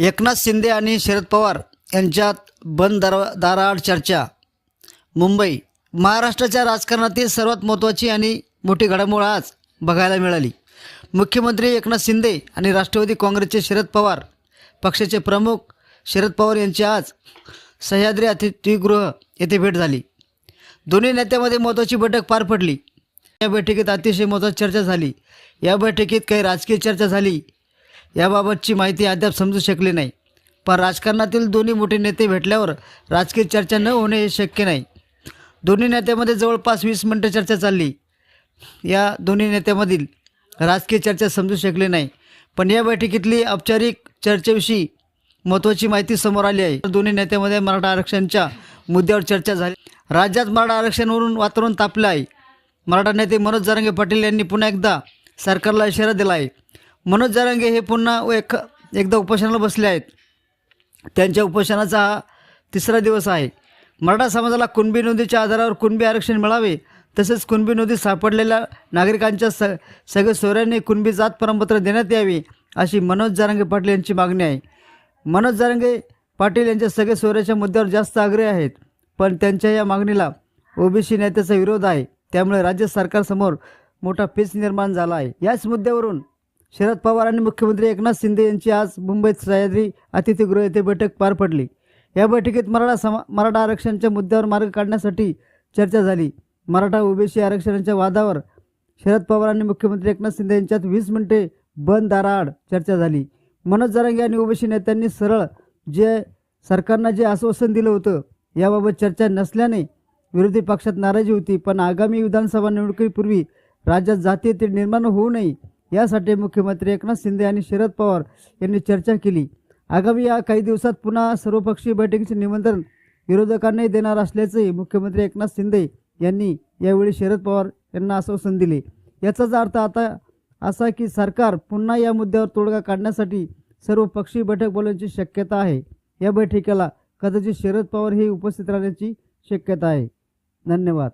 एकनाथ शिंदे आणि शरद पवार यांच्यात बंद दर दाराआड चर्चा. मुंबई महाराष्ट्राच्या राजकारणातील सर्वात महत्त्वाची आणि मोठी घडामोड आज बघायला मिळाली. मुख्यमंत्री एकनाथ शिंदे आणि राष्ट्रवादी काँग्रेसचे शरद पवार पक्षाचे प्रमुख शरद पवार यांची आज सह्याद्री अतिथीगृह येथे भेट झाली. दोन्ही नेत्यामध्ये महत्त्वाची बैठक पार पडली. या बैठकीत अतिशय महत्त्वाची चर्चा झाली. या बैठकीत काही राजकीय चर्चा झाली. याबाबतची माहिती अद्याप समजू शकली नाही. पण राजकारणातील दोन्ही मोठे नेते भेटल्यावर राजकीय चर्चा न होणे हे शक्य नाही. दोन्ही नेत्यामध्ये जवळपास वीस मिनटं चर्चा चालली. या दोन्ही नेत्यामधील राजकीय चर्चा समजू शकली नाही. पण या बैठकीतली औपचारिक चर्चेविषयी महत्त्वाची माहिती समोर आली आहे. दोन्ही नेत्यामध्ये मराठा आरक्षणच्या मुद्द्यावर चर्चा झाली. राज्यात मराठा आरक्षणावरून वातावरण तापलं आहे. मराठा नेते मनोज जरांगे पाटील यांनी पुन्हा एकदा सरकारला इशारा दिला आहे. मनोज जारंगे हे पुन्हा व एक एकदा उपोषणाला बसले आहेत. त्यांच्या उपोषणाचा हा तिसरा दिवस आहे. मराठा समाजाला कुणबी नोंदीच्या आधारावर कुणबी आरक्षण मिळावे तसेच कुणबी नोंदीत सापडलेल्या नागरिकांच्या स सगळे सोऱ्यांनी कुणबी जात प्रमाणपत्र देण्यात यावे अशी मनोज जारंगे पाटील यांची मागणी आहे. मनोज जारंगे पाटील यांच्या सगळे सोऱ्याच्या मुद्द्यावर जास्त आग्रही आहेत पण त्यांच्या या मागणीला ओबीसी नेत्याचा विरोध आहे. त्यामुळे राज्य सरकारसमोर मोठा पेच निर्माण झाला आहे. याच मुद्द्यावरून शरद पवार आणि मुख्यमंत्री एकनाथ शिंदे यांची आज मुंबईत सह्याद्री अतिथीगृह येथे बैठक पार पडली. या बैठकीत मराठा समा मराठा आरक्षणाच्या मुद्द्यावर मार्ग काढण्यासाठी चर्चा झाली. मराठा ओबीसी आरक्षणाच्या वादावर शरद पवार आणि मुख्यमंत्री एकनाथ शिंदे यांच्यात वीस मिनिटे बंद दाराआड चर्चा झाली. मनोज जरांगे आणि ओबीसी नेत्यांनी सरळ जे सरकारनं जे आश्वासन दिलं होतं याबाबत चर्चा नसल्याने विरोधी पक्षात नाराजी होती. पण आगामी विधानसभा निवडणुकीपूर्वी राज्यात जातीय ते निर्माण होऊ नये यासाठी मुख्यमंत्री एकनाथ शिंदे आणि शरद पवार यांनी चर्चा केली. आगामी या काही दिवसात पुन्हा सर्वपक्षीय बैठकीचे निमंत्रण विरोधकांनाही देणार असल्याचंही मुख्यमंत्री एकनाथ शिंदे यांनी यावेळी शरद पवार यांना आश्वासन दिले. याचाच अर्थ आता असा की सरकार पुन्हा या मुद्द्यावर तोडगा काढण्यासाठी सर्वपक्षीय बैठक बोलण्याची शक्यता आहे. या बैठकीला कदाचित शरद पवार हे उपस्थित राहण्याची शक्यता आहे. धन्यवाद.